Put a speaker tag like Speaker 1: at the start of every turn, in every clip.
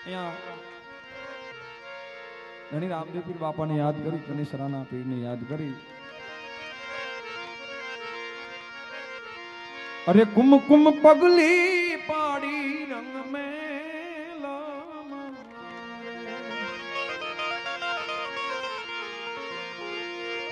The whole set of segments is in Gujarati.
Speaker 1: અહીંયા ધણી રામદેવ પીર બાપાને યાદ કરી કનેસરાના પીરને યાદ કરી અરે કુમ કુમ પગલી પાડી રંગ મે.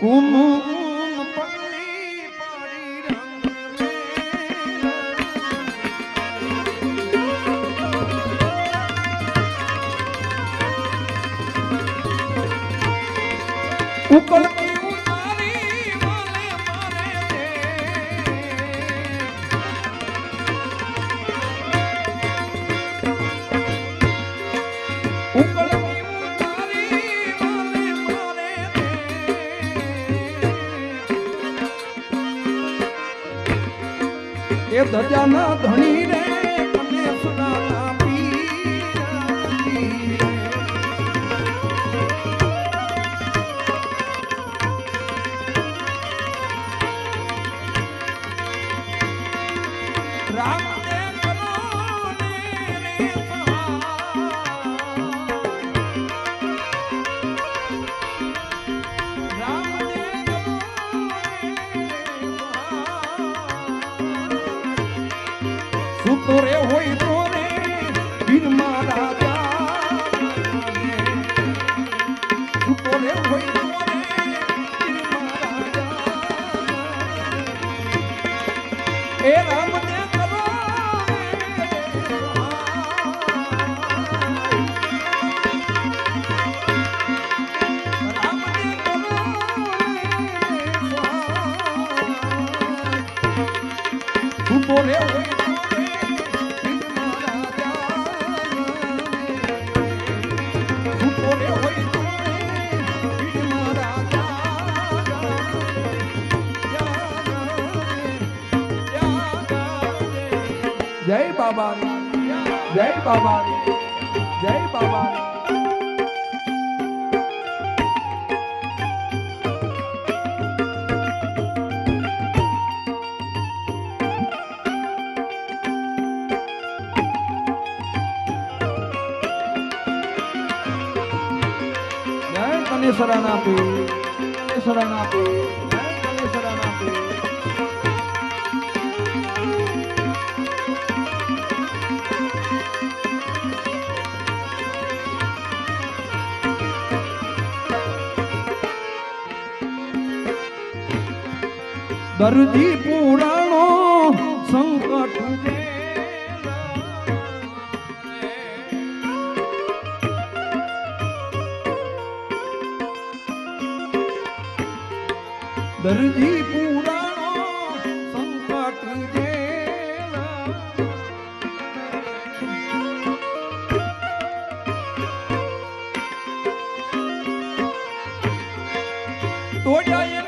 Speaker 1: કુમ ઉકળતી ઉતારી મારે મારે ધણી રામ દે કરો ને રે સહાય. રામ દે કરો ને સહાય. સૂતો રે હોય તો રે જય બાબા જય બાબા જય કનેસરાના પીર કનેસરાના દર્દી પુરાણો સંકટ દર્દી પુરાણો સંકટ જેલા તોડ્યા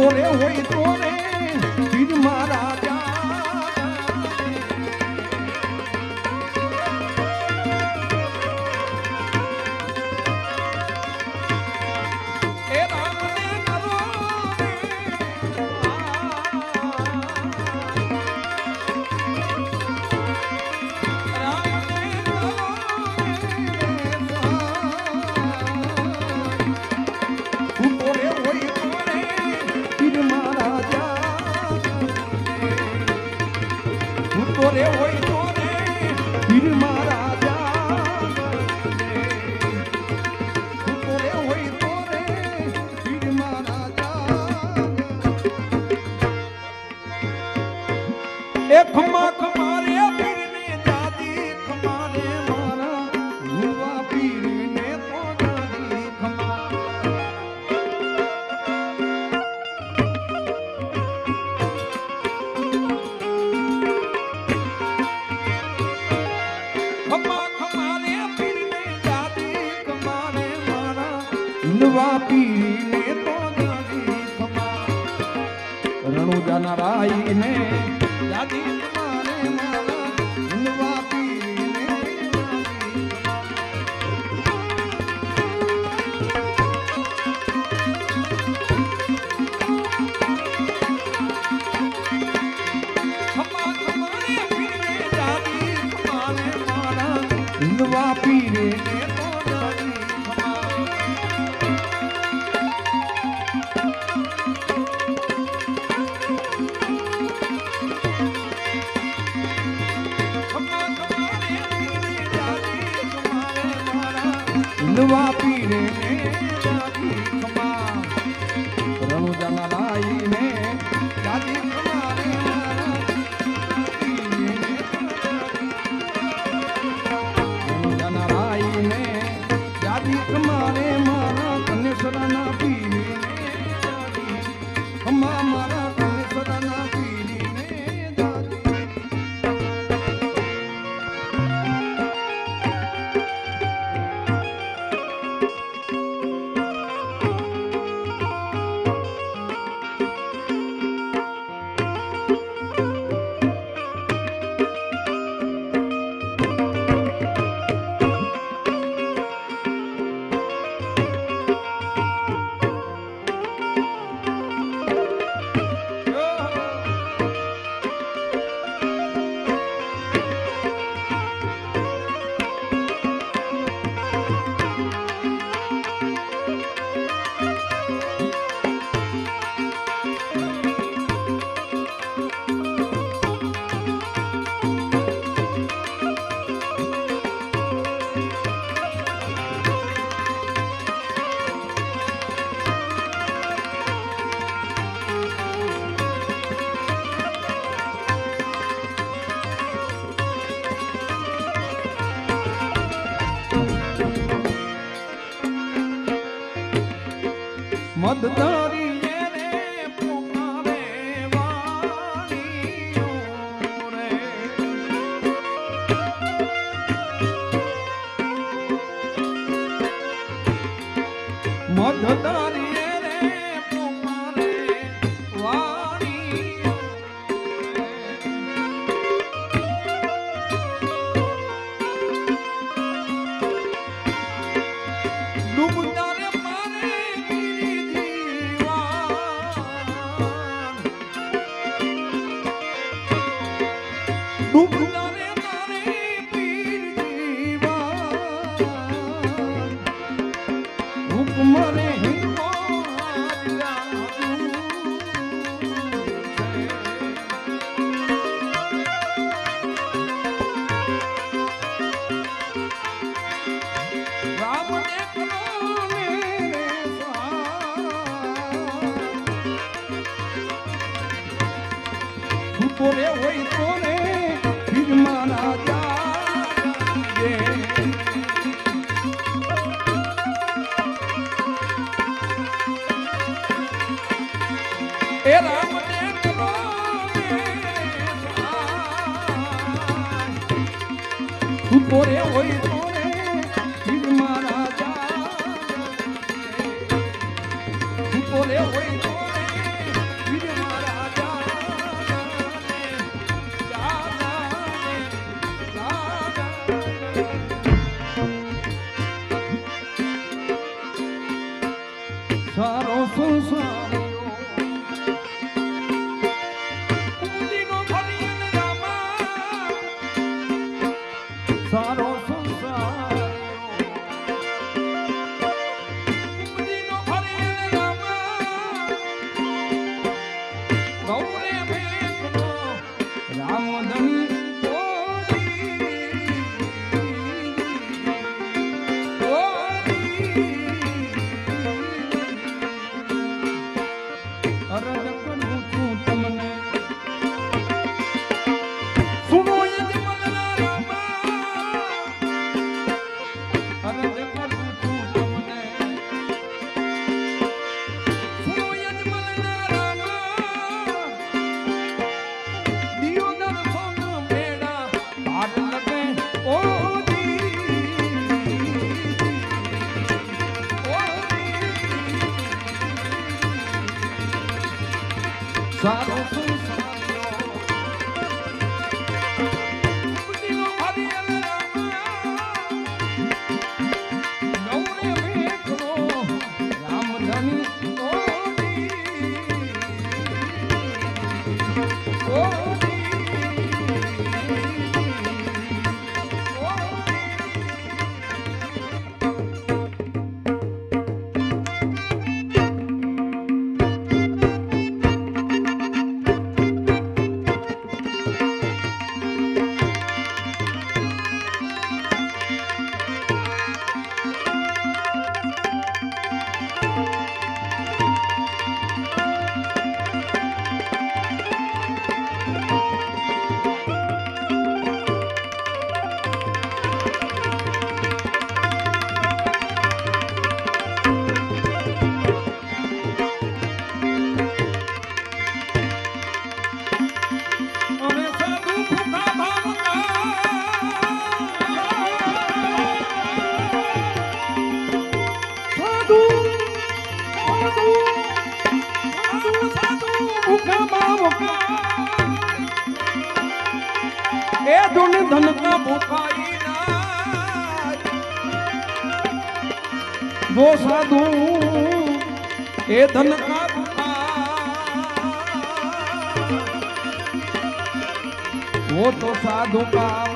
Speaker 1: ભૂતો રે હોય તો રે પીર મારા on the dawn. તોરે હોય તોરે ભીમાના જાગે એ રામ તું તોરે હોય તોરે ભીમાના જાગે તું તોરે હોય જો સાધુ એ ધન કા તો સાધુ કા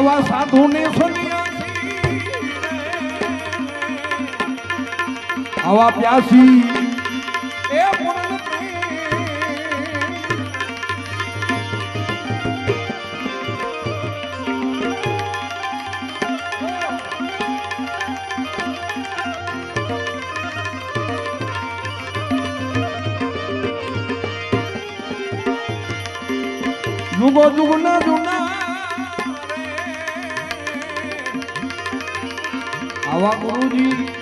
Speaker 1: આવા સાધુ ને આવા પ્યાસી એ જુગો જુગ ના જુગ Awak guru di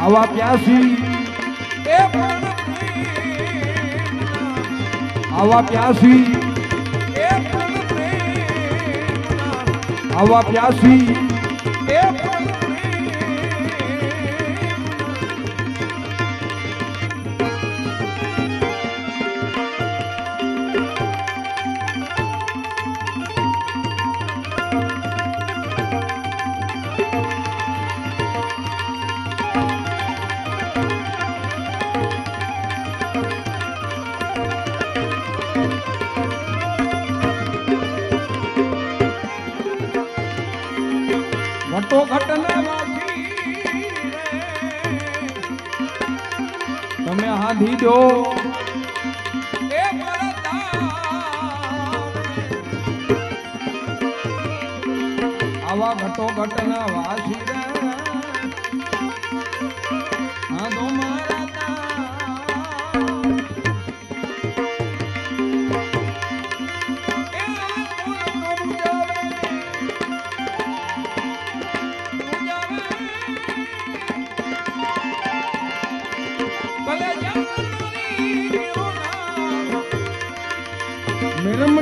Speaker 1: આવા પ્યાસી. આવા પ્યાસી. આવા પ્યાસી. જો આવા ઘટો ઘટના વાસી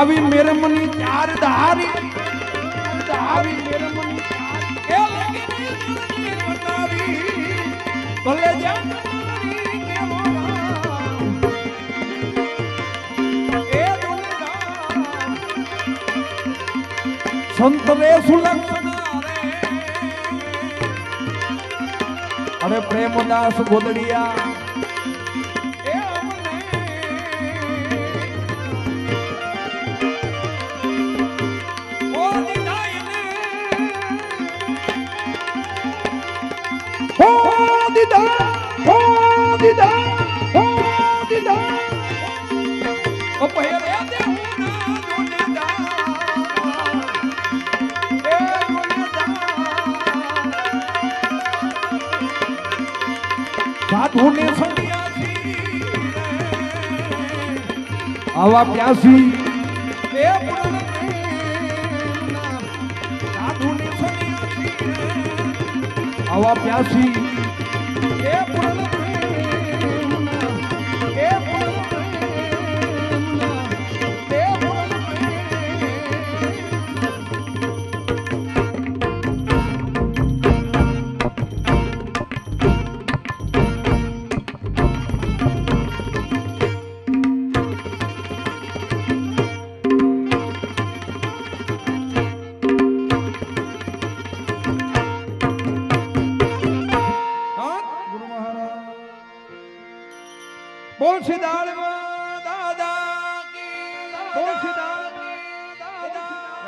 Speaker 1: આવી મેરમની ચાર ધારી, આવી મેરમની એ લગીની બતાવી ભલે જા સંત રે અરે પ્રેમદાસ ગોદડિયા. સાધુને આવા પ્યાસી એ આવા પ્યાસી te dar,